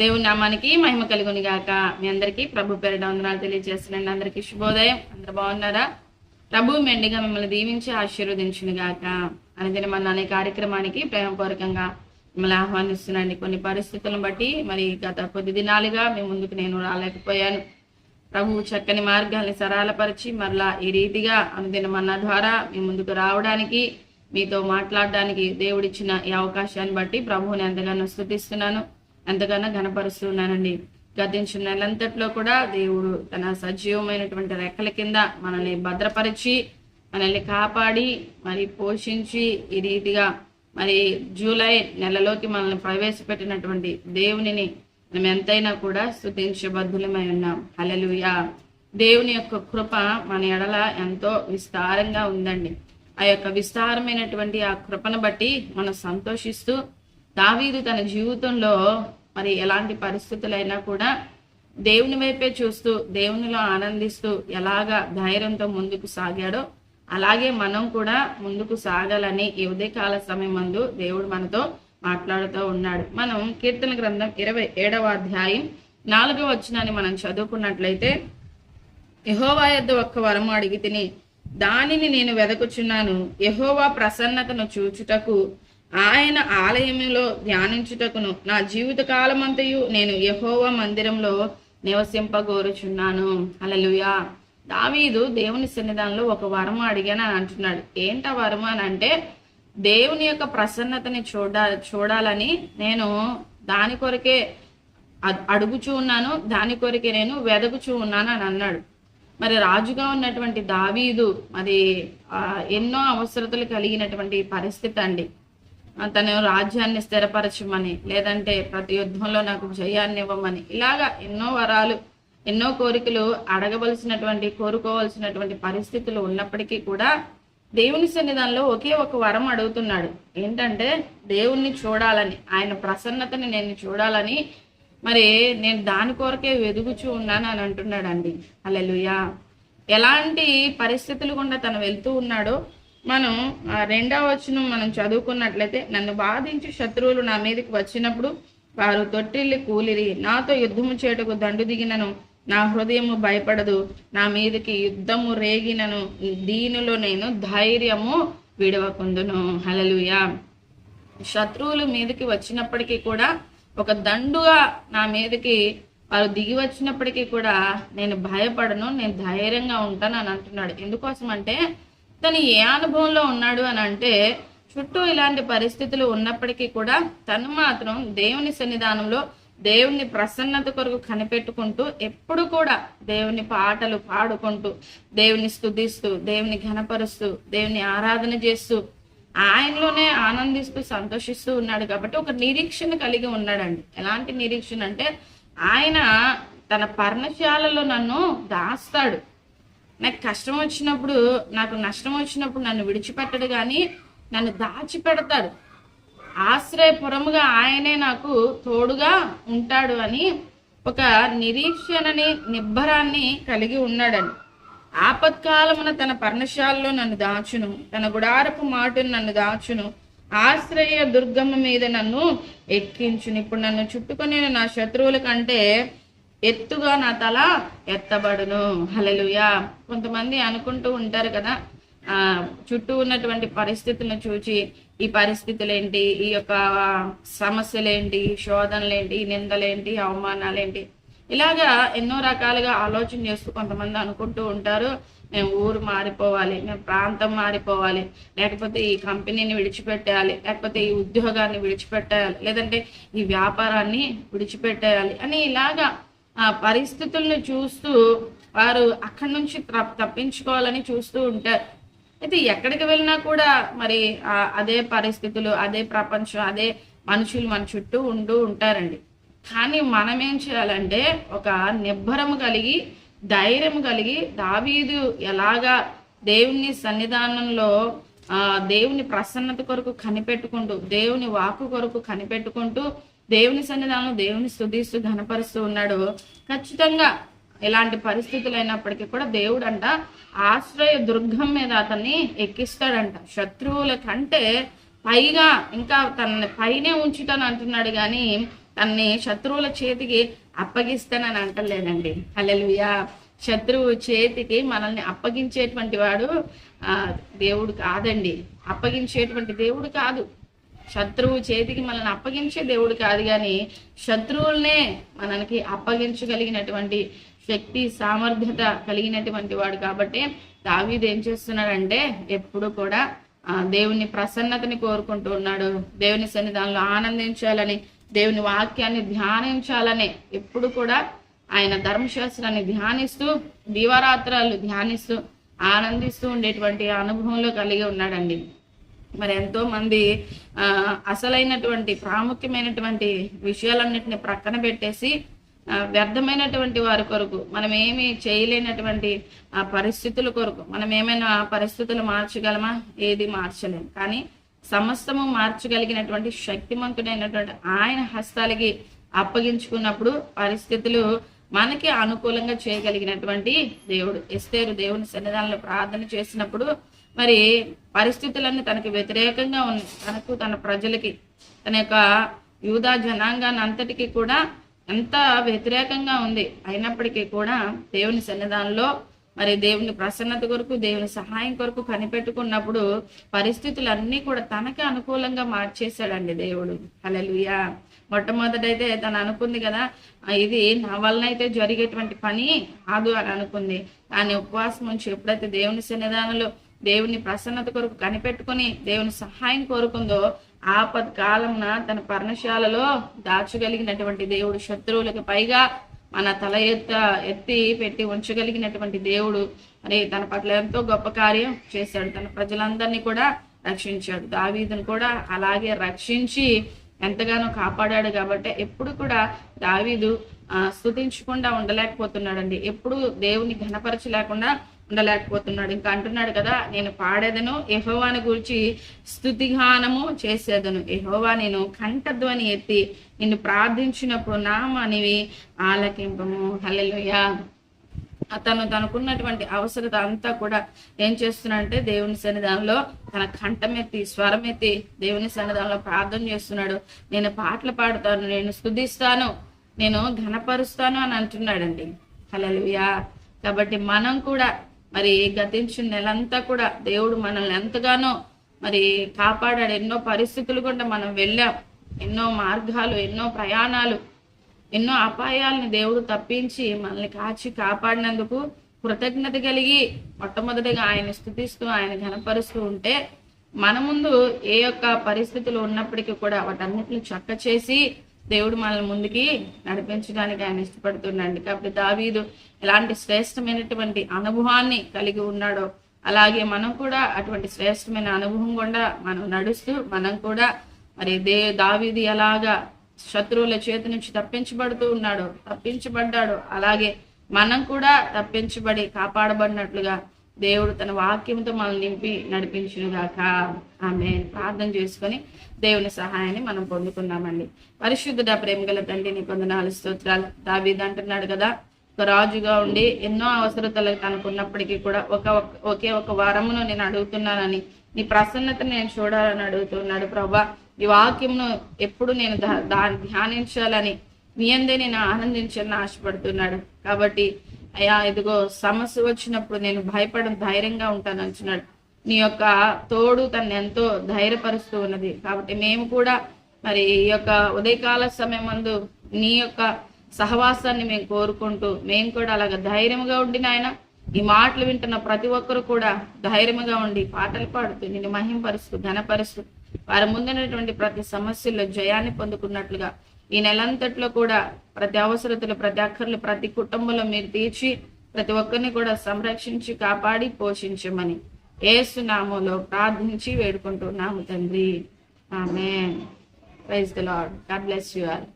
దేవుని నామానికి మహిమ కలుగుని గాక. మీ అందరికీ ప్రభు పేరిట వందనాలు తెలియజేస్తున్నాను. అందరికీ శుభోదయం. అందరు బాగున్నారా? ప్రభు మెండిగా మిమ్మల్ని దీవించి ఆశీర్వదించును గాక. అనుదిన మన అనే కార్యక్రమానికి ప్రేమపూర్వకంగా మిమ్మల్ని ఆహ్వానిస్తున్నాండి కొన్ని పరిస్థితులను బట్టి మరి గత కొద్ది దినాలుగా మీ ముందుకు నేను రాలేకపోయాను. ప్రభు చక్కని మార్గాల్ని సరళపరిచి మరలా ఈ రీతిగా అనుదిన మన ద్వారా మీ ముందుకు రావడానికి మీతో మాట్లాడడానికి దేవుడిచ్చిన ఈ అవకాశాన్ని బట్టి ప్రభువుని ఎంతగానో స్థుతిస్తున్నాను. ఎంతగానో ఘనపరుస్తున్నానండి. గతించిన నెలంతట్లో కూడా దేవుడు తన సజీవమైనటువంటి రెక్కల కింద మనల్ని భద్రపరిచి మనల్ని కాపాడి మరి పోషించి ఈ రీతిగా మరి జూలై నెలలోకి మనల్ని ప్రవేశపెట్టినటువంటి దేవునిని మనం ఎంతైనా కూడా స్థుతించబద్ధులమై ఉన్నాం. హలలుయా దేవుని యొక్క కృప మన ఎడల ఎంతో విస్తారంగా ఉందండి. ఆ యొక్క విస్తారమైనటువంటి ఆ కృపను బట్టి మనం సంతోషిస్తూ దావీదు తన జీవితంలో మరి ఎలాంటి పరిస్థితులైనా కూడా దేవుని వైపే చూస్తూ దేవునిలో ఆనందిస్తూ ఎలాగా ధైర్యంతో ముందుకు సాగాడో అలాగే మనం కూడా ముందుకు సాగాలని ఈ ఉదయకాల సమయం మందు దేవుడు మనతో మాట్లాడుతూ ఉన్నాడు. మనం కీర్తన గ్రంథం ఇరవై ఏడవ అధ్యాయం నాలుగవ వచనాన్ని మనం చదువుకున్నట్లయితే యహోవా యొద్ద ఒక్క వరము అడిగి తిని దానిని నేను వెదకుచున్నాను. యహోవా ప్రసన్నతను చూచుటకు ఆయన ఆలయంలో ధ్యానించుటకును నా జీవిత కాలమంతయు నేను యహోవా మందిరంలో నివసింపగోరుచున్నాను. అలలుయా దావీదు దేవుని సన్నిధానంలో ఒక వరం అడిగాను అని అంటున్నాడు. ఏంట వరం అని అంటే దేవుని యొక్క ప్రసన్నతని చూడ చూడాలని నేను దాని కొరకే అడుగుచూ ఉన్నాను దాని కొరకే నేను వెదగుచూ ఉన్నాను అని అన్నాడు. మరి రాజుగా ఉన్నటువంటి దావీదు మరి ఎన్నో అవసరతలు కలిగినటువంటి పరిస్థితి అండి. తను రాజ్యాన్ని స్థిరపరచమని లేదంటే ప్రతి యుద్ధంలో నాకు జయాన్ని ఇవ్వమని. ఇలాగా ఎన్నో వరాలు ఎన్నో కోరికలు అడగవలసినటువంటి కోరుకోవలసినటువంటి పరిస్థితులు ఉన్నప్పటికీ కూడా దేవుని సన్నిధానంలో ఒకే ఒక వరం అడుగుతున్నాడు. ఏంటంటే దేవుణ్ణి చూడాలని ఆయన ప్రసన్నతని నేను చూడాలని మరి నేను దాని కొరకే వెదుగుచూ ఉన్నాను అని అంటున్నాడండి. అలెలుయా ఎలాంటి పరిస్థితులు గుండా తను వెళ్తూ ఉన్నాడో మనం ఆ రెండవ వచనం మనం చదువుకున్నట్లయితే నన్ను బాధించి శత్రువులు నా మీదకి వచ్చినప్పుడు వారు తొట్టిల్లి కూలిరి. నాతో యుద్ధము చేటుకు దండు దిగినను. నా హృదయము భయపడదు. నా మీదకి యుద్ధము రేగినను. దీనిలో నేను ధైర్యము విడవకుందును. హలలుయా శత్రువులు మీదకి వచ్చినప్పటికీ కూడా ఒక దండుగా నా మీదకి వారు దిగి వచ్చినప్పటికీ కూడా నేను భయపడను. నేను ధైర్యంగా ఉంటాను అని అంటున్నాడు. ఎందుకోసం అంటే తను ఏ అనుభవంలో ఉన్నాడు అని అంటే చుట్టూ ఇలాంటి పరిస్థితులు ఉన్నప్పటికీ కూడా తను మాత్రం దేవుని సన్నిధానంలో దేవుని ప్రసన్నత కొరకు కనిపెట్టుకుంటూ ఎప్పుడు కూడా దేవుని పాటలు పాడుకుంటూ దేవుని స్థుతిస్తూ దేవుని ఘనపరుస్తూ దేవుని ఆరాధన చేస్తూ ఆయనలోనే ఆనందిస్తూ సంతోషిస్తూ ఉన్నాడు కాబట్టి ఒక నిరీక్షణ కలిగి ఉన్నాడండి. ఎలాంటి నిరీక్షణ అంటే ఆయన తన పర్ణశాలలో నన్ను దాస్తాడు. నాకు కష్టం వచ్చినప్పుడు నాకు నష్టం వచ్చినప్పుడు నన్ను విడిచిపెట్టడు కానీ నన్ను దాచిపెడతాడు. ఆశ్రయపురముగా ఆయనే నాకు తోడుగా ఉంటాడు అని ఒక నిరీక్షణని నిబ్బరాన్ని కలిగి ఉన్నాడని. ఆపత్కాలమున తన పర్ణశాలలో నన్ను దాచును. తన గుడారపు మాటను నన్ను దాచును. ఆశ్రయ దుర్గమ్మ మీద నన్ను ఎక్కించును. ఇప్పుడు నన్ను చుట్టుకొని నా శత్రువుల కంటే ఎత్తుగా నా తల ఎత్తబడును. హలలుయా కొంతమంది అనుకుంటూ ఉంటారు కదా ఆ చుట్టూ ఉన్నటువంటి పరిస్థితులను చూచి ఈ పరిస్థితులు ఏంటి ఈ యొక్క సమస్యలేంటి శోధనలేంటి నిందలేంటి అవమానాలేంటి. ఇలాగా ఎన్నో రకాలుగా ఆలోచన చేస్తూ కొంతమంది అనుకుంటూ ఉంటారు మేము ఊరు మారిపోవాలి మేము ప్రాంతం మారిపోవాలి లేకపోతే ఈ కంపెనీని విడిచిపెట్టేయాలి లేకపోతే ఈ ఉద్యోగాన్ని విడిచిపెట్టేయాలి లేదంటే ఈ వ్యాపారాన్ని విడిచిపెట్టేయాలి అని ఇలాగా పరిస్థితులను చూస్తూ వారు అక్కడి నుంచి తప్పించుకోవాలని చూస్తూ ఉంటారు. అయితే ఎక్కడికి వెళ్ళినా కూడా మరి ఆ అదే పరిస్థితులు అదే ప్రపంచం అదే మనుషులు మన చుట్టూ ఉంటూ ఉంటారండి. కానీ మనం ఏం చేయాలంటే ఒక నిబ్బరము కలిగి ధైర్యం కలిగి దావీదు ఎలాగా దేవుని సన్నిధానంలో ఆ దేవుని ప్రసన్నత కొరకు కనిపెట్టుకుంటూ దేవుని వాకు కొరకు కనిపెట్టుకుంటూ దేవుని సన్నిధానం దేవుని స్థుతిస్తూ ఘనపరుస్తూ ఉన్నాడు. ఖచ్చితంగా ఎలాంటి పరిస్థితులు అయినప్పటికీ కూడా దేవుడు అంట ఆశ్రయ దుర్గం మీద అతన్ని ఎక్కిస్తాడంట. శత్రువుల కంటే పైగా ఇంకా తనని పైనే ఉంచుతాను అంటున్నాడు కానీ తన్ని శత్రువుల చేతికి అప్పగిస్తానని అంటలేదండి. హల్లెలూయా. శత్రువు చేతికి మనల్ని అప్పగించేటువంటి వాడు ఆ, దేవుడు కాదండి. అప్పగించేటువంటి దేవుడు కాదు. శత్రువు చేతికి మనల్ని అప్పగించే దేవుడు కాదు కానీ శత్రువుల్నే మనకి అప్పగించగలిగినటువంటి శక్తి సామర్థ్యత కలిగినటువంటి వాడు కాబట్టి దావీదు ఏం చేస్తున్నాడంటే ఎప్పుడు కూడా ఆ, దేవుని ప్రసన్నతని కోరుకుంటూ ఉన్నాడు. దేవుని సన్నిధానంలో ఆనందించాలని దేవుని వాక్యాన్ని ధ్యానించాలని ఎప్పుడు కూడా ఆయన ధర్మశాస్త్రాన్ని ధ్యానిస్తూ దీవారాత్రాలు ధ్యానిస్తూ ఆనందిస్తూ ఉండేటువంటి అనుభవంలో కలిగి ఉన్నాడండి. మరి ఎంతో మంది ఆ, అసలైనటువంటి ప్రాముఖ్యమైనటువంటి విషయాలన్నిటిని ప్రక్కన పెట్టేసి వ్యర్థమైనటువంటి వారి కొరకు మనం ఏమి చేయలేనటువంటి ఆ పరిస్థితుల కొరకు మనం ఏమైనా పరిస్థితులు మార్చగలమా? ఏది మార్చలేం. కానీ సమస్తము మార్చగలిగినటువంటి శక్తిమంతుడైనటువంటి ఆయన హస్తాలకి అప్పగించుకున్నప్పుడు పరిస్థితులు మనకి అనుకూలంగా చేయగలిగినటువంటి దేవుడు. ఎస్తేరు దేవుని సన్నిధానంలో ప్రార్థన చేసినప్పుడు మరి పరిస్థితులన్నీ తనకి వ్యతిరేకంగా ఉన్నాయి తనకు తన ప్రజలకి తన యొక్క యూదా జనాంగాన్ని అంతటికీ కూడా ఎంత వ్యతిరేకంగా ఉంది అయినప్పటికీ కూడా దేవుని సన్నిధానంలో మరి దేవుని ప్రసన్నత కొరకు దేవుని సహాయం కొరకు కనిపెట్టుకున్నప్పుడు పరిస్థితులన్నీ కూడా తనకి అనుకూలంగా మార్చేశాడండి దేవుడు. అలలుయా మొట్టమొదటైతే తను అనుకుంది కదా ఇది నా వలన అయితే జరిగేటువంటి పని కాదు అని అనుకుంది. దాని ఉపవాసం నుంచి ఎప్పుడైతే దేవుని సన్నిధానంలో దేవుని ప్రసన్నత కొరకు కనిపెట్టుకుని దేవుని సహాయం కోరుకుందో ఆపద్ కాలంన తన పర్ణశాలలో దాచగలిగినటువంటి దేవుడు శత్రువులకు పైగా మన తల ఎత్త ఎత్తి పెట్టి ఉంచగలిగినటువంటి దేవుడు. మరి తన పట్ల ఎంతో గొప్ప కార్యం చేశాడు. తన ప్రజలందరినీ కూడా రక్షించాడు. దావీదును కూడా అలాగే రక్షించి ఎంతగానో కాపాడాడు కాబట్టి ఎప్పుడు కూడా దావీదు ఆ, స్తుతించకుండా ఉండలేకపోతున్నాడండి. ఎప్పుడు దేవుని ఘనపరచలేకుండా ఉండలేకపోతున్నాడు. ఇంకా అంటున్నాడు కదా నేను పాడేదను యహోవాని గురించి స్థుతిగానము చేసేదను. యహోవా నేను కంఠధ్వని ఎత్తి నిన్ను ప్రార్థించినప్పుడు నామనివి ఆలకింపము. హల్లెలూయా. అతను తనకున్నటువంటి అవసరత అంతా కూడా ఏం చేస్తున్నాడంటే దేవుని సన్నిధానంలో తన కంఠమెత్తి స్వరమెత్తి దేవుని సన్నిధానంలో ప్రార్థన చేస్తున్నాడు. నేను పాటలు పాడుతాను నేను స్థుతిస్తాను నేను ఘనపరుస్తాను అని అంటున్నాడండి. హలలుయా కాబట్టి మనం కూడా మరి గతించిన నెలంతా కూడా దేవుడు మనల్ని ఎంతగానో మరి కాపాడాడు. ఎన్నో పరిస్థితులు కూడా మనం వెళ్ళాం. ఎన్నో మార్గాలు ఎన్నో ప్రయాణాలు ఎన్నో అపాయాలను దేవుడు తప్పించి మనల్ని కాచి కాపాడినందుకు కృతజ్ఞత కలిగి మొట్టమొదటిగా ఆయన స్థుతిస్తూ ఆయన ఘనపరుస్తూ ఉంటే మన ముందు ఏ యొక్క పరిస్థితులు ఉన్నప్పటికీ కూడా వాటన్నిటిని చక్క చేసి దేవుడు మనల్ని ముందుకి నడిపించడానికి ఆయన ఇష్టపడుతున్నాడు కాబట్టి దావీదు ఎలాంటి శ్రేష్టమైనటువంటి అనుభవాన్ని కలిగి ఉన్నాడో అలాగే మనం కూడా అటువంటి శ్రేష్టమైన అనుభవం కూడా మనం నడుస్తూ మనం కూడా మరి దే దావీది ఎలాగా శత్రువుల చేతి నుంచి తప్పించబడుతూ ఉన్నాడు. తప్పించబడ్డాడు. అలాగే మనం కూడా తప్పించబడి కాపాడబడినట్లుగా దేవుడు తన వాక్యంతో మనం నింపి నడిపించునుగాక. ఆమె ప్రార్థన చేసుకొని దేవుని సహాయాన్ని మనం పొందుకున్నామండి పరిశుద్ధుడ ప్రేమగల తండ్రి నీ పొందనాలు స్తోత్రాలు. దావీద్ అంటున్నాడు కదా ఒక రాజుగా ఉండి ఎన్నో అవసరతలు తనకున్నప్పటికీ కూడా ఒక ఒకే ఒక వారమును నేను అడుగుతున్నానని నీ ప్రసన్నతను నేను చూడాలని అడుగుతున్నాడు ప్రభా. ఈ వాక్యంను ఎప్పుడు నేను దాన్ని ధ్యానించాలని మీ అందే నేను ఆనందించాలని ఆశపడుతున్నాడు. కాబట్టి అయ్యా ఇదిగో సమస్య వచ్చినప్పుడు నేను భయపడం ధైర్యంగా ఉంటాను అంటున్నాడు. నీ యొక్క తోడు తను ఎంతో ధైర్యపరుస్తూ ఉన్నది. కాబట్టి మేము కూడా మరి ఈ యొక్క ఉదయకాల సమయం ముందు నీ యొక్క సహవాసాన్ని మేము కోరుకుంటూ మేము కూడా అలాగ ధైర్యంగా ఉండి నాయన ఈ మాటలు వింటున్న ప్రతి ఒక్కరు కూడా ధైర్యంగా ఉండి పాటలు పాడుతూ నిన్ను మహింపరుస్తూ ఘనపరుస్తూ వారి ముందున్నటువంటి ప్రతి సమస్యల్లో జయాన్ని పొందుకున్నట్లుగా ఈ నెలంతట్లో కూడా ప్రతి అవసరతలు ప్రతి అక్కర్లు ప్రతి కుటుంబంలో మీరు తీర్చి ప్రతి ఒక్కరిని కూడా సంరక్షించి కాపాడి పోషించమని ఏసు నామంలో ప్రార్థించి వేడుకుంటున్నాము తండ్రి. ఆమె praise the Lord God bless you all.